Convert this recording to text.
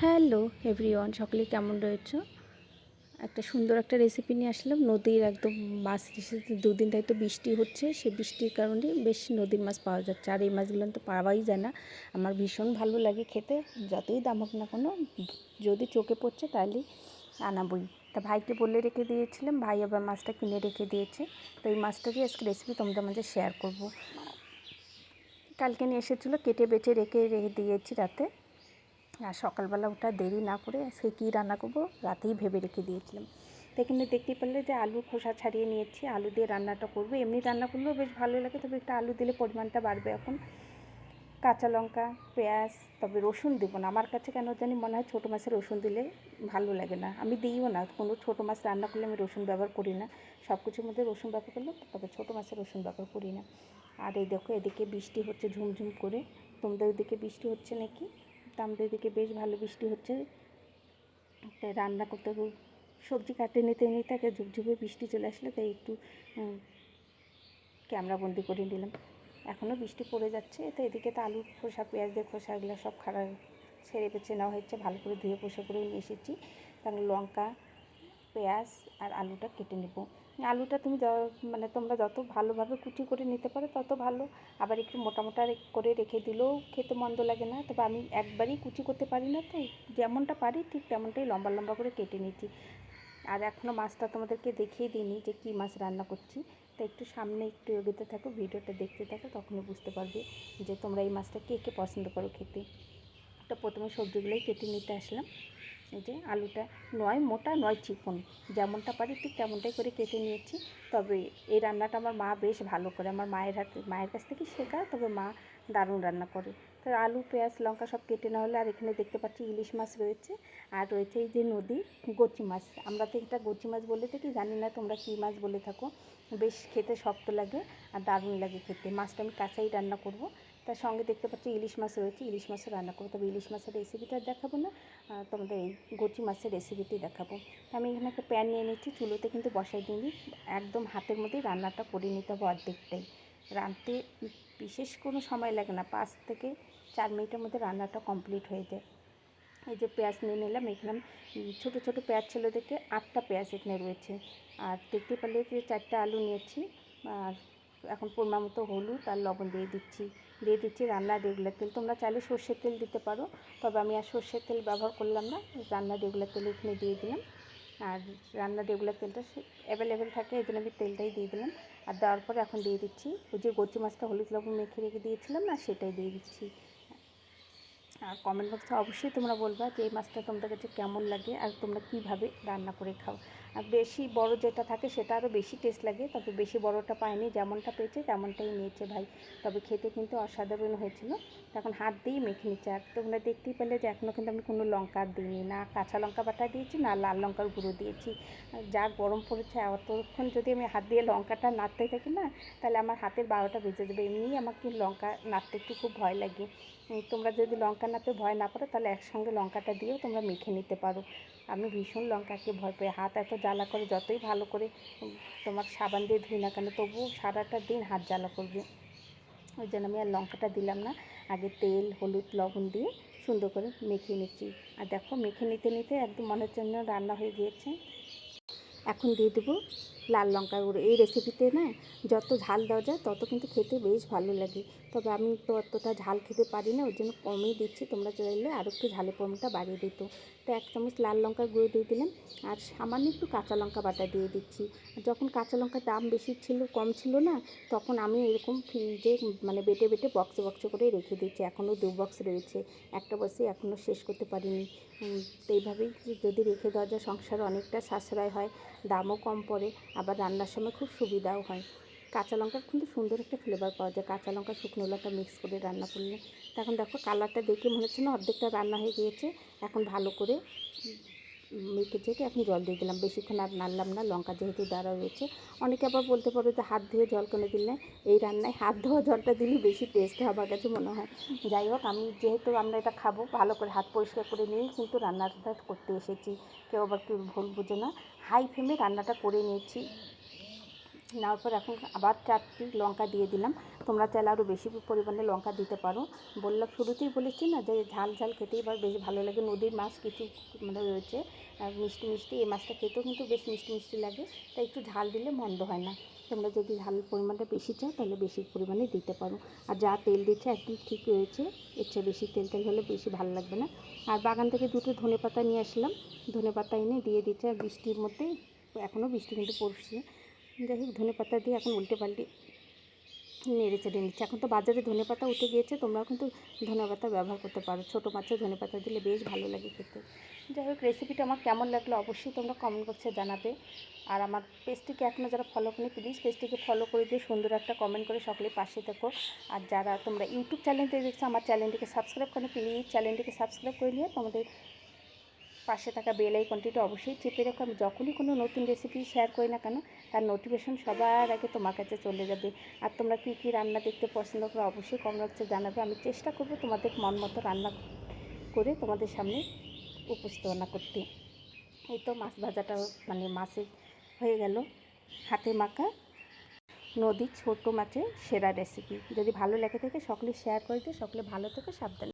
Hello everyone সকলে কেমন রয়েছে? একটা সুন্দর একটা রেসিপি নিয়ে আসলাম। নদীর একদম মাছ দুদিন তাই তো বৃষ্টি হচ্ছে। সেই বৃষ্টির কারণে বেশ নদীর মাছ পাওয়া যাচ্ছে। আর এই মাছগুলো তো পাওয়াই যায় না। আমার ভীষণ ভালো লাগে খেতে। যতই দাম হোক না কোনো, যদি চোখে পড়ছে তাহলেই আনাবই। তা ভাইকে বলে রেখে দিয়েছিলাম, ভাই আবার মাছটা কিনে রেখে দিয়েছে। তো এই মাছটাকে আজকে রেসিপি তোমাদের মাঝে শেয়ার করব। কালকে নিয়ে এসেছিল, কেটে বেছে রেখে রেখে দিয়েছি রাতে। আর সকালবেলা ওটা দেরি না করে আজকে কী রান্না করব রাতেই ভেবে রেখে দিয়েছিলাম। এখানে দেখতেই পারলে যে আলু খোসা ছাড়িয়ে নিয়েছি, আলু দিয়ে রান্নাটা করব। এমনি রান্না করলেও বেশ ভালো লাগে, তবে একটু আলু দিলে পরিমাণটা বাড়বে এখন। কাঁচা লঙ্কা, পেঁয়াজ, তবে রসুন দেবো না। আমার কাছে কেন জানি মনে হয় ছোটো মাছের রসুন দিলে ভালো লাগে না। আমি দিইও না, কোনো ছোটো মাছ রান্না করলে আমি রসুন ব্যবহার করি না। সব কিছুর মধ্যে রসুন ব্যবহার করলে তবে ছোটো মাছের রসুন ব্যবহার করি না। আর এই দেখো, এদিকে বৃষ্টি হচ্ছে ঝুমঝুম করে। তোমাদের ওদিকে বৃষ্টি হচ্ছে নাকি? তা আমাদের এদিকে বেশ ভালো বৃষ্টি হচ্ছে। তাই রান্না করতে সবজি কাটে নিতে নিতে একটা ঝুপঝুপে বৃষ্টি চলে আসলে, তাই একটু ক্যামেরা বন্দি করে নিলাম। এখনও বৃষ্টি পড়ে যাচ্ছে, তো এদিকে তো আলু খোসা, পেঁয়াজ দিয়ে খোসা এগুলো সব খারাপ ছেড়ে বেছে নেওয়া হয়েছে। ভালো করে ধুয়ে পোষা করে নিয়ে এসেছি। তারপর লঙ্কা, পেঁয়াজ আর আলুটা কেটে নেব। আলুটা তুমি মানে তোমরা যত ভালোভাবে কুচি করে নিতে পারো তত ভালো। আবার একটু মোটা মোটা করে রেখে দিলেও খেতে মন্দ লাগে না। তবে আমি একবারই কুচি করতে পারি না তো যেমনটা পারি ঠিক তেমনটাই লম্বা লম্বা করে কেটে নিচ্ছি। আর এখনও মাছটা তোমাদেরকে দেখিয়ে দিইনি যে কী মাছ রান্না করছি। তো একটু সামনে একটু এগোতে থাকো, ভিডিওটা দেখতে থাকো, তখনই বুঝতে পারবে যে তোমরা এই মাছটা কে কে পছন্দ করো খেতে। তো প্রথমে সবজিগুলোই কেটে নিতে আসলাম। যে আলুটা নয়, মোটা নয় চিকন। যেমনটা পারি ঠিক তেমনটাই করে কেটে নিয়েছি। তবে এই রান্নাটা আমার মা বেশ ভালো করে আমার মায়ের হাতে, মায়ের কাছ থেকে শেখা তবে মা দারুণ রান্না করে। তো আলু, পেঁয়াজ, লঙ্কা সব কেটে না হলে আর এখানে দেখতে পাচ্ছি ইলিশ মাছ রয়েছে, আর রয়েছে এই যে নদী, গচি মাছ। আমরা তো এটা গচি মাছ বলে থাকি, জানি না তোমরা কী মাছ বলে থাকো। বেশ খেতে শক্ত লাগে আর দারুণ লাগে খেতে। মাছটা আমি কাঁচাই রান্না করব। তার সঙ্গে দেখতে পাচ্ছি ইলিশ মাছ রয়েছে। ইলিশ মাছের রান্না করব। তবে ইলিশ মাছের রেসিপিটা দেখাবো না। তোমাদের এই গচি মাছের রেসিপিটি দেখাবো। আমি এখানে একটা প্যান নিয়ে নিচ্ছি। চুলোতে কিন্তু বসাই দিই একদম হাতের মধ্যেই রান্নাটা করে নিতে হবে অর্ধেকটাই। রাঁধতে বিশেষ কোনো সময় লাগে না। পাঁচ থেকে চার মিনিটের মধ্যে রান্নাটা কমপ্লিট হয়ে যায়। এই যে পেঁয়াজ নিয়ে নিলাম। এখানে ছোটো ছোটো পেঁয়াজ ছিল দেখে আটটা পেঁয়াজ এখানে রয়েছে। আর দেখতে পারলে যে চারটে আলু নিয়েছি, আর এখন পরিমাণ মতো হলুদ আর লবণ দিয়ে দিচ্ছি। দিয়ে দিচ্ছি রান্নার রেগুলার তেল। তোমরা চাইলে সর্ষের তেল দিতে পারো, তবে আমি আর সর্ষের তেল ব্যবহার করলাম না। রান্নার রেগুলার তেল এখানে দিয়ে দিলাম। আর রান্নার রেগুলার তেলটা অ্যাভেলেবেল থাকে, এই জন্য আমি তেলটাই দিয়ে দিলাম। আর দেওয়ার পরে এখন দিয়ে দিচ্ছি, ওই যে গচি মাছটা হলুদ লবণ মেখে রেখে দিয়েছিলাম না, সেটাই দিয়ে দিচ্ছি। আর কমেন্ট বক্সে অবশ্যই তোমরা বলবা যে এই মাছটা তোমাদের কাছে কেমন লাগে, আর তোমরা কীভাবে রান্না করে খাও। বেশি বড় যেটা থাকে সেটা আরও বেশি টেস্ট লাগে। তবে বেশি বড়টা পায়নি যেমনটা পেয়েছে তেমনটাই নিয়েছে ভাই। তবে খেতে কিন্তু অসাধারণ হয়েছিল। তখন হাত দিয়েই মেখে নিচ্ছে। আর তোমরা দেখতেই পেলে যে এখনও কিন্তু আমি কোনো লঙ্কা দিইনি, না কাঁচা লঙ্কা বাটা দিয়েছি, না লাল লঙ্কার গুঁড়ো দিয়েছি। যা গরম পড়েছে অতক্ষণ যদি আমি হাত দিয়ে লঙ্কাটা নাড়তে থাকি না, তাহলে আমার হাতের বারোটা বেজে যাবে। এমনিই আমাকে লঙ্কা নাড়তে একটু খুব ভয় লাগে। তোমরা যদি লঙ্কা নাড়তে ভয় না পারো, তাহলে একসঙ্গে লঙ্কাটা দিয়েও তোমরা মেখে নিতে পারো। আমি ভীষণ লঙ্কাকে ভয় পাই। হাত এত জ্বালা করে, যতই ভালো করে তোমার সাবান দিয়ে ধুই না কেন, তবুও সারাটা দিন হাত জ্বালা করবে। ওই জন্য আমি আর লঙ্কাটা দিলাম না। আগে তেল, হলুদ, লবণ দিয়ে সুন্দর করে মেখে নিচ্ছি। আর দেখো, মেখে নিতে নিতে একদম মনের জন্য রান্না হয়ে গিয়েছে। এখন দিয়ে দেবো লাল লঙ্কা গুঁড়ো, এই রেসিপিতে না যত ঝাল দেওয়া যায় তত কিন্তু খেতে বেশ ভালো লাগে। তবে আমি তো অতটা ঝাল খেতে পারি না, ওই জন্য কমই দিচ্ছি। তোমরা চাইলে আরও একটু ঝালের পরিমাণটা বাড়িয়ে দিত তো। এক চামচ লাল লঙ্কার গুঁড়ো দিয়ে দিলাম, আর সামান্য একটু কাঁচা লঙ্কা বাটা দিয়ে দিচ্ছি। যখন কাঁচা লঙ্কার দাম বেশি ছিল, কম ছিল না, তখন আমি এরকম ফ্রিজে মানে বেটে বেটে বক্সে বক্সে করে রেখে দিচ্ছি এখনও দু বক্স রয়েছে, একটা বক্সে এখনও শেষ করতে পারিনি। তো এইভাবেই যদি রেখে দেওয়া যায়, সংসার অনেকটা সাশ্রয় হয়, দামও কম পড়ে, আবার রান্নার সময় খুব সুবিধাও হয়। কাঁচা লঙ্কার কিন্তু সুন্দর একটা ফ্লেভার পাওয়া যায়। কাঁচা লঙ্কা, শুকনো লঙ্কা মিক্স করে রান্না করলে। তখন দেখো কালারটা দেখে মনে হচ্ছে না, অর্ধেকটা রান্না হয়ে গিয়েছে। এখন ভালো করে মেখে চেখে এখন জল দিয়ে দিলাম। বেশিক্ষণ আর নাড়লাম না, লঙ্কা যেহেতু দাঁড়া রয়েছে। অনেকে আবার বলতে পারো যে হাত ধুয়ে জল কেনে দিলে এই রান্নায় হাত ধোয়া জলটা দিলে বেশি টেস্ট আমার কাছে মনে হয়। যাই হোক, আমি যেহেতু আমরা এটা খাব, ভালো করে হাত পরিষ্কার করে নিয়ে কিন্তু রান্নাটা করতে এসেছি। কেউ আবার কেউ ভুল বুঝে না। হাই ফ্লেমে রান্নাটা করে নিয়েছি। নেওয়ার পর এখন আবার চারটি লঙ্কা দিয়ে দিলাম। তোমরা চাইলে আরও বেশি পরিমাণে লঙ্কা দিতে পারো। বললাম, শুরুতেই বলেছি না যে ঝাল ঝাল খেতেই এবার বেশ ভালো লাগে। নদীর মাছ কিছু মানে রয়েছে মিষ্টি মিষ্টি, এই মাছটা খেতেও কিন্তু বেশ মিষ্টি মিষ্টি লাগে। তাই একটু ঝাল দিলে মন্দ হয় না। তোমরা যদি ঝাল পরিমাণটা বেশি চাও, তাহলে বেশি পরিমাণে দিতে পারো। আর যা তেল দিচ্ছে, একদম ঠিক রয়েছে। এর চেয়ে বেশি তেল তেল হলে বেশি ভালো লাগবে না। আর বাগান থেকে দুটো ধনে পাতা নিয়ে আসলাম। ধনে পাতা এনে দিয়ে দিচ্ছে, আর বৃষ্টির মধ্যে এখনও বৃষ্টি কিন্তু পড়ছে। যাই হোক, ধনে পাতা দিয়ে এখন উল্টে পাল্টে নেড়ে চেড়ে নিচ্ছে। এখন তো বাজারে ধনে পাতা উঠে গিয়েছে, তোমরাও কিন্তু ধনে পাতা ব্যবহার করতে পারো। ছোটো মাছে ধনে পাতা দিলে বেশ ভালো লাগে খেতে। যাই হোক রেসিপিটা আমার কেমন লাগল অবশ্যই তোমরা কমেন্ট বক্সে জানাবে। আর আমার পেজটিকে এখনও যারা ফলো করি প্লিজ পেজটিকে ফলো করে দিয়ে সুন্দর একটা কমেন্ট করে সকলে পাশে থেকো। আর যারা তোমরা ইউটিউব চ্যানেল থেকে দেখছ, আমার চ্যানেলটিকে সাবস্ক্রাইব করে প্লিজ চ্যানেলটিকে সাবস্ক্রাইব করে নিয়ে তোমাদের পাশে থাকা বেল আইকনটিটা অবশ্যই চেপে রাখো। আমি যখনই কোনো নতুন রেসিপি শেয়ার করি না কেন, তার নোটিফিকেশন সবার আগে তোমার কাছে চলে যাবে। আর তোমরা কী কী রান্না দেখতে পছন্দ করো অবশ্যই কমেন্ট বক্সে জানাবে। আমি চেষ্টা করব তোমাদের মন মতো রান্না করে তোমাদের সামনে উপস্থাপনা করতে। এই তো মাছ ভাজাটা মানে মাছের হয়ে গেল। হাতে মাখা নদীর ছোটো মাছের সেরা রেসিপি যদি ভালো লেগে থাকে, সকলে শেয়ার করে দিও, সকলে ভালো থেকে, সাবধানে।